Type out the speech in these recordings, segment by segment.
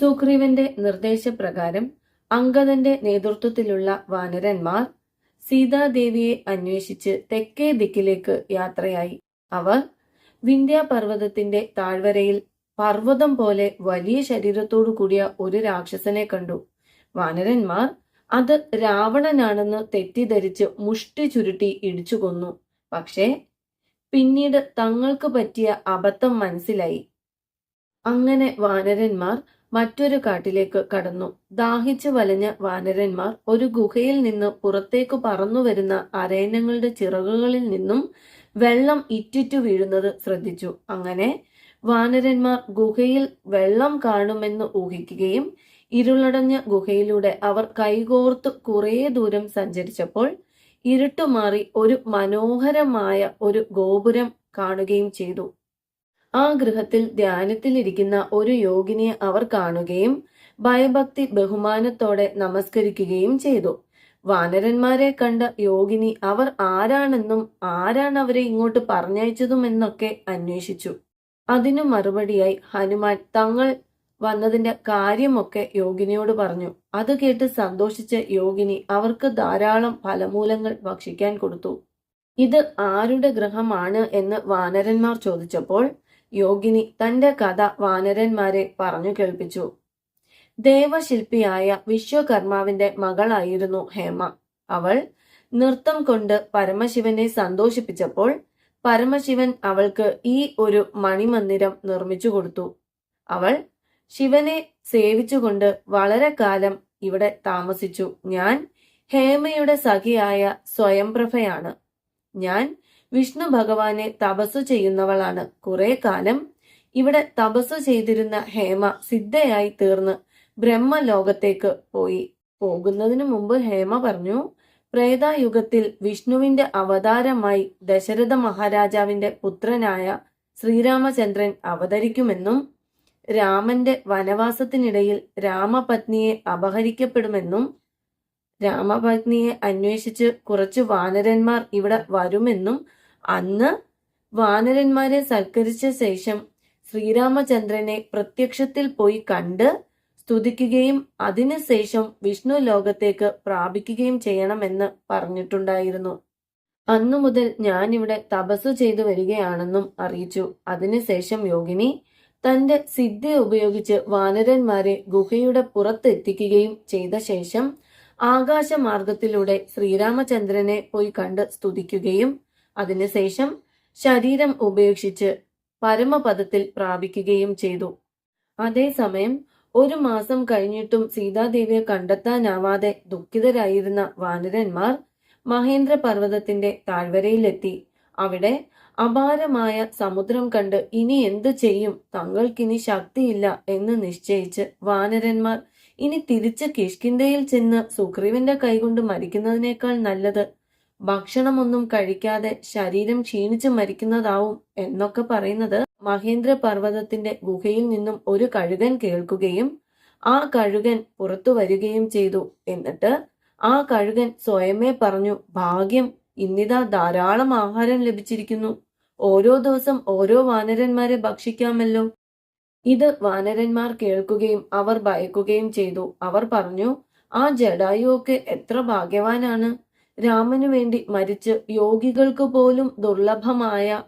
സുഗ്രീവന്റെ നിർദ്ദേശപ്രകാരം അങ്കദന്റെ നേതൃത്വത്തിലുള്ള വാനരന്മാർ സീതാദേവിയെ അന്വേഷിച്ച് തെക്കേ ദിക്കിലേക്ക് യാത്രയായി. അവർ വിന്ധ്യാപർവതത്തിന്റെ താഴ്വരയിൽ പർവതം പോലെ വലിയ ശരീരത്തോടു കൂടിയ ഒരു രാക്ഷസനെ കണ്ടു. വാനരന്മാർ അത് രാവണനാണെന്ന് തെറ്റിദ്ധരിച്ച് മുഷ്ടി ചുരുട്ടി ഇടിച്ചു കൊന്നു. പക്ഷേ പിന്നീട് തങ്ങൾക്ക് പറ്റിയ അബദ്ധം മനസ്സിലായി. അങ്ങനെ വാനരന്മാർ മറ്റൊരു കാട്ടിലേക്ക് കടന്നു. ദാഹിച്ചു വലഞ്ഞ വാനരന്മാർ ഒരു ഗുഹയിൽ നിന്ന് പുറത്തേക്ക് പറന്നു വരുന്ന അരയന്നങ്ങളുടെ ചിറകുകളിൽ നിന്നും വെള്ളം ഇറ്റിറ്റു വീഴുന്നത് ശ്രദ്ധിച്ചു. അങ്ങനെ വാനരന്മാർ ഗുഹയിൽ വെള്ളം കാണുമെന്ന് ഊഹിക്കുകയും ഇരുളടഞ്ഞ ഗുഹയിലൂടെ അവർ കൈകോർത്ത് കുറേ ദൂരം സഞ്ചരിച്ചപ്പോൾ ഇരുട്ടുമാറി ഒരു മനോഹരമായ ഒരു ഗോപുരം കാണുകയും ചെയ്തു. ആ ഗൃഹത്തിൽ ധ്യാനത്തിലിരിക്കുന്ന ഒരു യോഗിനിയെ അവർ കാണുകയും ഭയഭക്തി ബഹുമാനത്തോടെ നമസ്കരിക്കുകയും ചെയ്തു. വാനരന്മാരെ കണ്ട യോഗിനി അവർ ആരാണെന്നും ആരാണ് അവരെ ഇങ്ങോട്ട് പറഞ്ഞയച്ചതും എന്നൊക്കെ അന്വേഷിച്ചു. അതിനു മറുപടിയായി ഹനുമാൻ തങ്ങൾ വന്നതിന്റെ കാര്യമൊക്കെ യോഗിനിയോട് പറഞ്ഞു. അത് കേട്ട് സന്തോഷിച്ച യോഗിനി അവർക്ക് ധാരാളം ഫലമൂലങ്ങൾ ഭക്ഷിക്കാൻ കൊടുത്തു. ഇത് ആരുടെ ഗ്രഹമാണ് എന്ന് വാനരന്മാർ ചോദിച്ചപ്പോൾ യോഗിനി തന്റെ കഥ വാനരന്മാരെ പറഞ്ഞു കേൾപ്പിച്ചു. ദേവശില്പിയായ വിശ്വകർമാവിന്റെ മകളായിരുന്നു ഹേമ. അവൾ നൃത്തം കൊണ്ട് പരമശിവനെ സന്തോഷിപ്പിച്ചപ്പോൾ പരമശിവൻ അവൾക്ക് ഈ ഒരു മണിമന്ദിരം നിർമ്മിച്ചു കൊടുത്തു. അവൾ ശിവനെ സേവിച്ചുകൊണ്ട് വളരെ കാലം ഇവിടെ താമസിച്ചു. ഞാൻ ഹേമയുടെ സഖിയായ സ്വയംപ്രഭയാണ്. ഞാൻ വിഷ്ണു ഭഗവാനെ തപസ്സു ചെയ്യുന്നവളാണ്. കുറെ കാലം ഇവിടെ തപസ്സു ചെയ്തിരുന്ന ഹേമ സിദ്ധയായി തീർന്ന് ബ്രഹ്മലോകത്തേക്ക് പോയി. പോകുന്നതിനു മുമ്പ് ഹേമ പറഞ്ഞു പ്രേതായുഗത്തിൽ വിഷ്ണുവിന്റെ അവതാരമായി ദശരഥ മഹാരാജാവിന്റെ പുത്രനായ ശ്രീരാമചന്ദ്രൻ അവതരിക്കുമെന്നും രാമന്റെ വനവാസത്തിനിടയിൽ രാമപത്നിയെ അപഹരിക്കപ്പെടുമെന്നും രാമപത്നിയെ അന്വേഷിച്ച് കുറച്ച് വാനരന്മാർ ഇവിടെ വരുമെന്നും അന്ന് വാനരന്മാരെ സൽക്കരിച്ച ശേഷം ശ്രീരാമചന്ദ്രനെ പ്രത്യക്ഷത്തിൽ പോയി കണ്ട് സ്തുതിക്കുകയും അതിനുശേഷം വിഷ്ണു ലോകത്തേക്ക് പ്രാപിക്കുകയും ചെയ്യണമെന്ന് പറഞ്ഞിട്ടുണ്ടായിരുന്നു. അന്നു മുതൽ ഞാൻ ഇവിടെ തപസ് ചെയ്തു വരികയാണെന്നും അറിയിച്ചു. അതിനുശേഷം യോഗിനി തന്റെ സിദ്ധി ഉപയോഗിച്ച് വാനരന്മാരെ ഗുഹയുടെ പുറത്തെത്തിക്കുകയും ചെയ്ത ശേഷം ആകാശമാർഗത്തിലൂടെ ശ്രീരാമചന്ദ്രനെ പോയി കണ്ട് സ്തുതിക്കുകയും അതിനുശേഷം ശരീരം ഉപേക്ഷിച്ച് പരമപദത്തിൽ പ്രാപിക്കുകയും ചെയ്തു. അതേസമയം ഒരു മാസം കഴിഞ്ഞിട്ടും സീതാദേവിയെ കണ്ടെത്താനാവാതെ ദുഃഖിതരായിരുന്ന വാനരന്മാർ മഹേന്ദ്ര പർവതത്തിന്റെ താഴ്വരയിലെത്തി. അവിടെ അപാരമായ സമുദ്രം കണ്ട് ഇനി എന്തു ചെയ്യും? തങ്ങൾക്കിനി ശക്തിയില്ല എന്ന് നിശ്ചയിച്ച് വാനരന്മാർ ഇനി തിരിച്ച് കിഷ്കിന്ധയിൽ ചെന്ന് സുഗ്രീവന്റെ കൈകൊണ്ട് മരിക്കുന്നതിനേക്കാൾ നല്ലത് ഭക്ഷണമൊന്നും കഴിക്കാതെ ശരീരം ക്ഷീണിച്ച് മരിക്കുന്നതാവും എന്നൊക്കെ പറയുന്നത് മഹേന്ദ്ര പർവതത്തിന്റെ ഗുഹയിൽ നിന്നും ഒരു കഴുകൻ കേൾക്കുകയും ആ കഴുകൻ പുറത്തു വരികയും ചെയ്തു. എന്നിട്ട് ആ കഴുകൻ സ്വയമേ പറഞ്ഞു ഭാഗ്യം ഇന്നിതാ ധാരാളം ആഹാരം ലഭിച്ചിരിക്കുന്നു. ഓരോ ദിവസം ഓരോ വാനരന്മാരെ ഭക്ഷിക്കാമല്ലോ. ഇത് വാനരന്മാർ കേൾക്കുകയും അവർ ഭയക്കുകയും ചെയ്തു. അവർ പറഞ്ഞു ആ ജഡായു ഒക്കെ എത്ര ഭാഗ്യവാനാണ്. രാമനു വേണ്ടി മരിച്ച് യോഗികൾക്ക് പോലും ദുർലഭമായ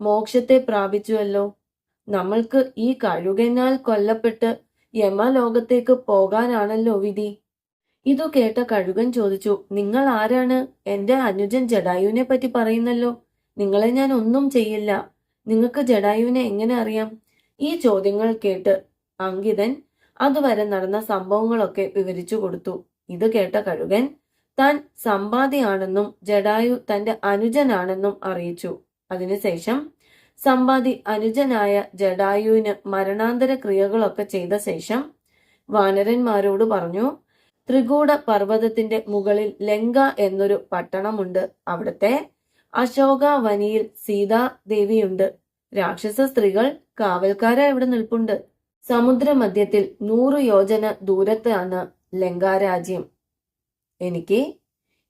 മോക്ഷത്തെ പ്രാപിച്ചുവല്ലോ. നമ്മൾക്ക് ഈ കഴുകനാൽ കൊല്ലപ്പെട്ട് യമലോകത്തേക്ക് പോകാനാണല്ലോ വിധി. ഇതു കേട്ട കഴുകൻ ചോദിച്ചു നിങ്ങൾ ആരാണ്? എന്റെ അനുജൻ ജഡായുവിനെ പറ്റി പറയുന്നല്ലോ. നിങ്ങളെ ഞാൻ ഒന്നും ചെയ്യില്ല. നിങ്ങൾക്ക് ജഡായുവിനെ എങ്ങനെ അറിയാം? ഈ ചോദ്യങ്ങൾ കേട്ട് അങ്കിതൻ അതുവരെ നടന്ന സംഭവങ്ങളൊക്കെ വിവരിച്ചു കൊടുത്തു. ഇത് കേട്ട കഴുകൻ താൻ സമ്പാദിയാണെന്നും ജഡായു തന്റെ അനുജനാണെന്നും അറിയിച്ചു. അതിനുശേഷം സമ്പാദി അനുജനായ ജഡായുവിന് മരണാന്തര ക്രിയകളൊക്കെ ചെയ്ത ശേഷം വാനരന്മാരോട് പറഞ്ഞു ത്രികൂട പർവതത്തിന്റെ മുകളിൽ ലങ്ക എന്നൊരു പട്ടണമുണ്ട്. അവിടുത്തെ അശോകാവനിയിൽ സീതാദേവിയുണ്ട് രാക്ഷസ സ്ത്രീകൾ കാവൽക്കാരായി ഇവിടെ നിൽപ്പുണ്ട്. സമുദ്രമധ്യത്തിൽ നൂറ് യോജന ദൂരത്താണ് ലങ്കാരാജ്യം. എനിക്ക്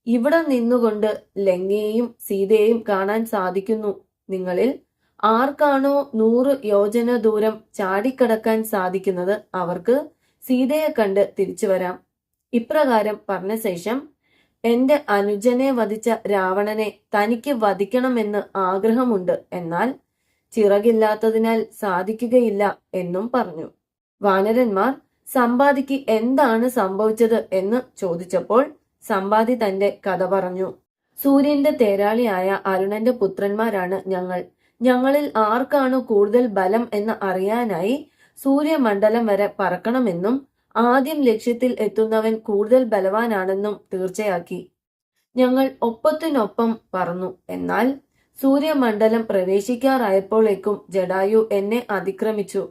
ഇവിടെ നിന്നുകൊണ്ട് ലങ്കയെയും സീതയെയും കാണാൻ സാധിക്കുന്നു. നിങ്ങളിൽ ആർക്കാണോ നൂറ് യോജന ദൂരം ചാടിക്കടക്കാൻ സാധിക്കുന്നത് അവർക്ക് സീതയെ കണ്ട് തിരിച്ചു വരാം. ഇപ്രകാരം പറഞ്ഞ ശേഷം എന്റെ അനുജനെ വധിച്ച രാവണനെ തനിക്ക് വധിക്കണമെന്ന് ആഗ്രഹമുണ്ട്. എന്നാൽ ചിറകില്ലാത്തതിനാൽ സാധിക്കുകയില്ല എന്നും പറഞ്ഞു. വാനരന്മാർ സമ്പാദിക്ക് എന്താണ് സംഭവിച്ചത് എന്ന് ചോദിച്ചപ്പോൾ സമ്പാദി തന്റെ കഥ പറഞ്ഞു. സൂര്യന്റെ തേരാളിയായ അരുണന്റെ പുത്രന്മാരാണ് ഞങ്ങൾ. ഞങ്ങളിൽ ആർക്കാണ് കൂടുതൽ ബലം എന്ന് അറിയാനായി സൂര്യമണ്ഡലം വരെ പറക്കണമെന്നും ആദ്യം ലക്ഷ്യത്തിൽ എത്തുന്നവൻ കൂടുതൽ ബലവാനാണെന്നും തീർച്ചയാക്കി. ഞങ്ങൾ ഒപ്പത്തിനൊപ്പം പറന്നു. എന്നാൽ സൂര്യമണ്ഡലം പ്രവേശിക്കാറായപ്പോഴേക്കും ജഡായു എന്നെ അതിക്രമിച്ചു.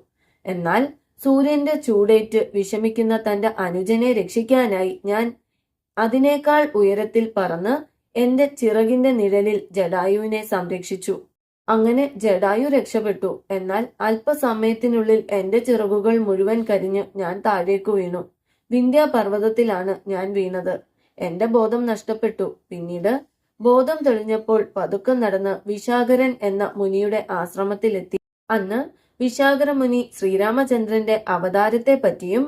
എന്നാൽ സൂര്യന്റെ ചൂടേറ്റ് വിഷമിക്കുന്ന തന്റെ അനുജനെ രക്ഷിക്കാനായി ഞാൻ അതിനേക്കാൾ ഉയരത്തിൽ പറന്ന് എന്റെ ചിറകിന്റെ നിഴലിൽ ജഡായുവിനെ സംരക്ഷിച്ചു. അങ്ങനെ ജഡായു രക്ഷപ്പെട്ടു. എന്നാൽ അല്പസമയത്തിനുള്ളിൽ എന്റെ ചിറകുകൾ മുഴുവൻ കരിഞ്ഞ് ഞാൻ താഴേക്ക് വീണു. വിന്ധ്യ പർവതത്തിലാണ് ഞാൻ വീണത്. എന്റെ ബോധം നഷ്ടപ്പെട്ടു. പിന്നീട് ബോധം തെളിഞ്ഞപ്പോൾ പതുക്കം നടന്ന് വിശാഖരൻ എന്ന മുനിയുടെ ആശ്രമത്തിലെത്തി. അന്ന് വിശാഖര മുനി ശ്രീരാമചന്ദ്രന്റെ അവതാരത്തെ പറ്റിയും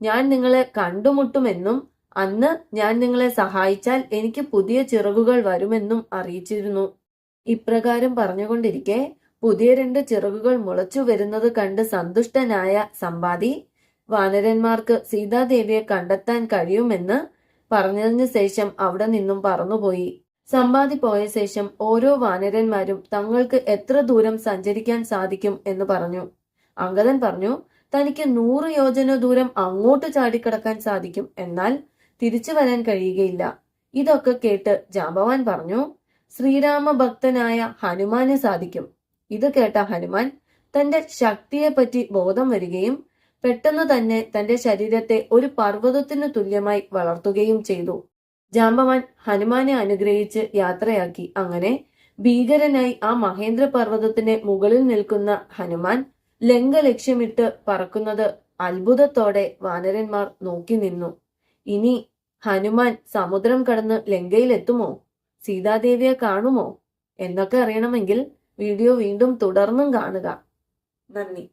ഞാൻ നിങ്ങളെ കണ്ടുമുട്ടുമെന്നും അന്ന് ഞാൻ നിങ്ങളെ സഹായിച്ചാൽ എനിക്ക് പുതിയ ചിറകുകൾ വരുമെന്നും അറിയിച്ചിരുന്നു. ഇപ്രകാരം പറഞ്ഞുകൊണ്ടിരിക്കെ പുതിയ രണ്ട് ചിറകുകൾ മുളച്ചു വരുന്നത് കണ്ട് സന്തുഷ്ടനായ സമ്പാദി വാനരന്മാർക്ക് സീതാദേവിയെ കണ്ടെത്താൻ കഴിയുമെന്ന് പറഞ്ഞതിനു ശേഷം അവിടെ നിന്നും പറന്നുപോയി. സമ്പാദി പോയ ശേഷം ഓരോ വാനരന്മാരും തങ്ങൾക്ക് എത്ര ദൂരം സഞ്ചരിക്കാൻ സാധിക്കും എന്ന് പറഞ്ഞു. അങ്കദൻ പറഞ്ഞു തനിക്ക് നൂറ് യോജന ദൂരം അങ്ങോട്ട് ചാടിക്കടക്കാൻ സാധിക്കും. എന്നാൽ തിരിച്ചു വരാൻ കഴിയുകയില്ല ഇതൊക്കെ കേട്ട് ജാമ്പവാൻ പറഞ്ഞു ശ്രീരാമ ഭക്തനായ ഹനുമാന് സാധിക്കും ഇത് കേട്ട ഹനുമാൻ തന്റെ ശക്തിയെപ്പറ്റി ബോധം വരികയും പെട്ടെന്ന് തന്നെ തന്റെ ശരീരത്തെ ഒരു പർവതത്തിനു തുല്യമായി വളർത്തുകയും ചെയ്തു. ജാമ്പവാൻ ഹനുമാനെ അനുഗ്രഹിച്ച് യാത്രയാക്കി. അങ്ങനെ ഭീകരനായി ആ മഹേന്ദ്ര പർവതത്തിന്റെ മുകളിൽ നിൽക്കുന്ന ഹനുമാൻ ലങ്ക ലക്ഷ്യമിട്ട് പറക്കുന്നത് അത്ഭുതത്തോടെ വാനരന്മാർ നോക്കി നിന്നു. ഇനി ഹനുമാൻ സമുദ്രം കടന്ന് ലങ്കയിലെത്തുമോ? സീതാദേവിയെ കാണുമോ? എന്നൊക്കെ അറിയണമെങ്കിൽ വീഡിയോ വീണ്ടും തുടർന്നും കാണുക. നന്ദി.